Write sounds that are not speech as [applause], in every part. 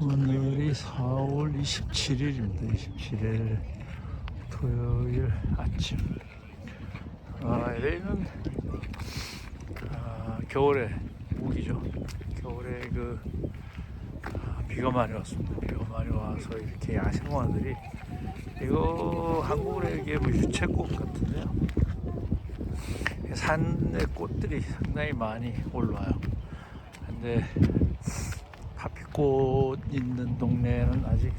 오늘이 4월 27일입니다. 27일 토요일 아침. 아, LA는 아, 겨울에 우기죠. 겨울에 그 아, 비가 많이 왔습니다. 비가 많이 와서 이렇게 야생화들이 이거 한국으로 뭐 유채꽃 같은데요. 산의 꽃들이 상당히 많이 올라와요. 근데 파피꽃 있는 동네는 아직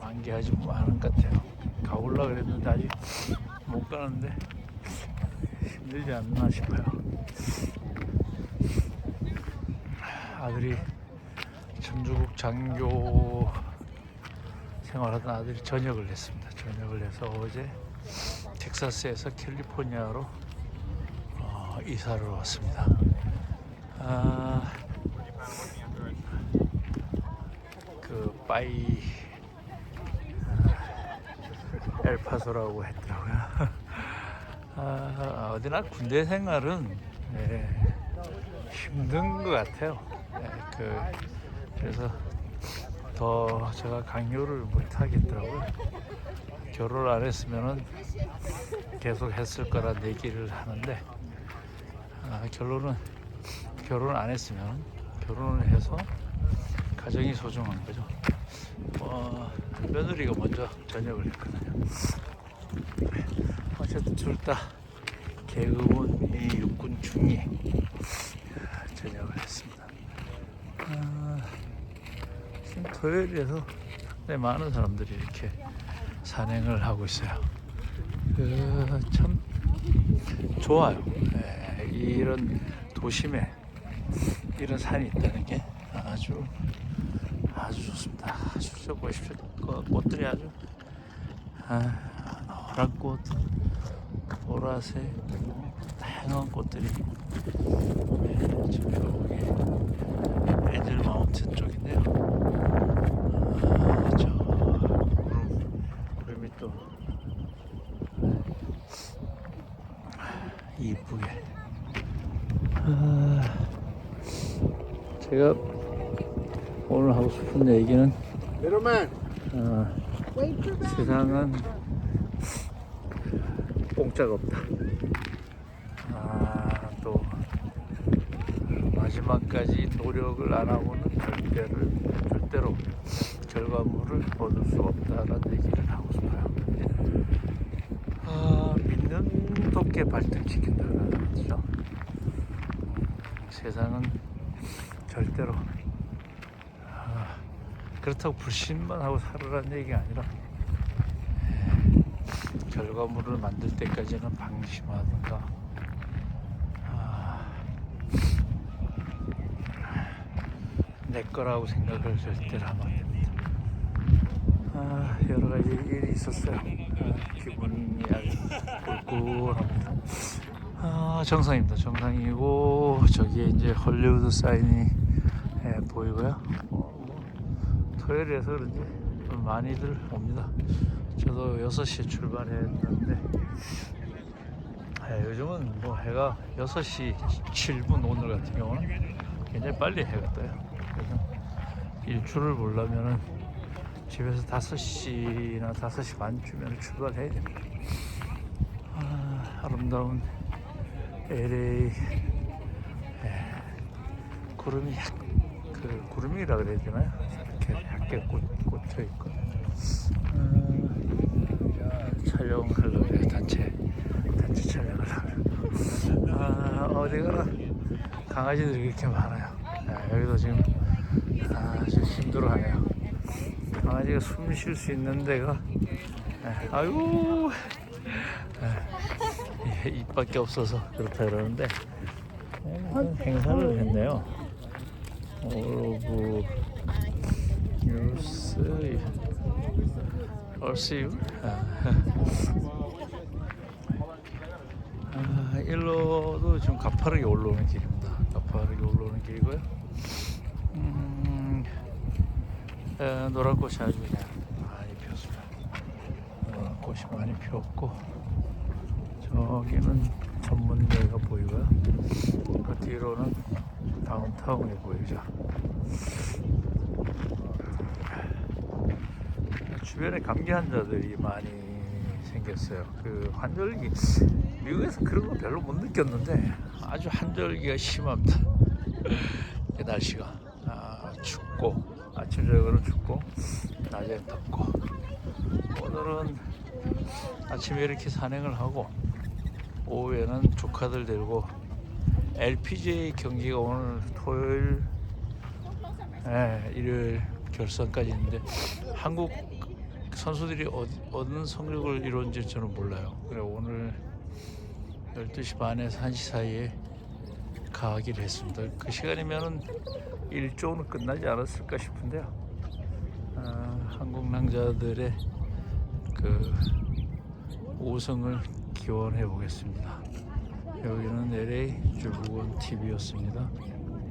만개하지 않은 것 같아요. 가볼라 그랬는데 아직 못 가는데 힘들지 않나 싶어요. 아들이 천주국 장교 생활하던 아들이 전역을 했습니다. 전역을 해서 어제 텍사스에서 캘리포니아로 어, 이사를 왔습니다. 아, 그 아, 엘파소라고 했더라고요. [laughs] 아, 어디나 군대 생활은 예, 힘든 것 같아요. 예, 그 그래서 더 제가 강요를 못 하겠더라고요. 결혼 안 했으면은 계속 했을 거란 얘기를 하는데 아, 결론은 결혼 안 했으면 결혼을 해서 가정이 소중한 거죠. 어, 며느리가 먼저 전역을 했거든요. 어쨌든 둘 다 계급은 이 육군 중위 전역을 했습니다. 아, 지금 토요일에서 상당히 많은 사람들이 이렇게 산행을 하고 있어요. 그, 참 좋아요. 예, 이런 도심에 이런 산이 있다는 게 아주 아주 좋습니다. 아주 저 보십시오. 그 꽃들이 아주 아, 노란 꽃, 보라색, 다양한 꽃들이 네, 지금 여기 엔젤 마운틴 쪽인데요. 아, 또 이쁘게. 아, 제가 오늘 하고 싶은 얘기는. 어, 세상은 공짜가 없다. 아, 또 마지막까지 노력을 안 하고는 절대를 절대로 결과물을 얻을 수 없다라는 얘기를 하고 싶어요. 아, 믿는 돕게 발등시킨다는 거죠. 세상은 절대로 아, 그렇다고 불신만 하고 살으라는 얘기가 아니라 에, 결과물을 만들 때까지는 방심하든가 아, 내 거라고 생각을 절대로 하면 안 됩니다. 아, 여러 가지 일이 있었어요. 아, 기분이 아주 꿀꿀합니다. 아, 정상입니다. 정상이고 저기에 이제 헐리우드 사인이 예, 보이고요. 토요일이라서 그런지 좀 많이들 옵니다. 저도 6시에 출발했는데 예, 요즘은 뭐 해가 6시 7분 오늘 같은 경우는 굉장히 빨리 해가 떠요. 일출을 보려면은 집에서 5시나 5시 반쯤에 출발해야 됩니다. 아, 아름다운 LA 예, 구름이 약, 그 구름이라 그래야 되나요? 이렇게 얇게 꽂, 꽂혀 있고 음, 촬영하려고 해요 단체 단체 촬영을 하고 아 어디가나 강아지들이 이렇게 많아요? 아, 여기도 지금 아주 힘들어하네요. 강아지가 숨 쉴 수 있는 데가 예, 아이고. 예, 입밖에 없어서 그렇다 그러는데 예, 행사를 했네요. 오브 뉴스 얼씨유 아, 일로도 지금 가파르게 올라오는 길입니다. 가파르게 올라오는 길이고요. 음, 에, 노란 꽃이 아주 그냥 많이 피었습니다. 노란 꽃이 많이 피었고 저기는 전문가가 보이고요. 그 뒤로는 다운타운이 보이죠. 주변에 감기 환자들이 많이 생겼어요. 그 환절기 미국에서 그런 거 별로 못 느꼈는데 아주 환절기가 심합니다. 이 [laughs] 날씨가 아, 춥고 아침 저녁으로 춥고 낮에는 덥고 오늘은 아침에 이렇게 산행을 하고 오후에는 조카들 데리고 LPGA 경기가 오늘 토요일 예, 일요일 결선까지 있는데 한국 선수들이 어느 성적을 이루는지 저는 몰라요. 그래 오늘 12시 반에서 1시 사이에 가기로 했습니다. 그 시간이면은 일조는 끝나지 않았을까 싶은데요. 아, 한국 낭자들의 그 우승을 기원해 보겠습니다. 여기는 LA 주부원 TV였습니다.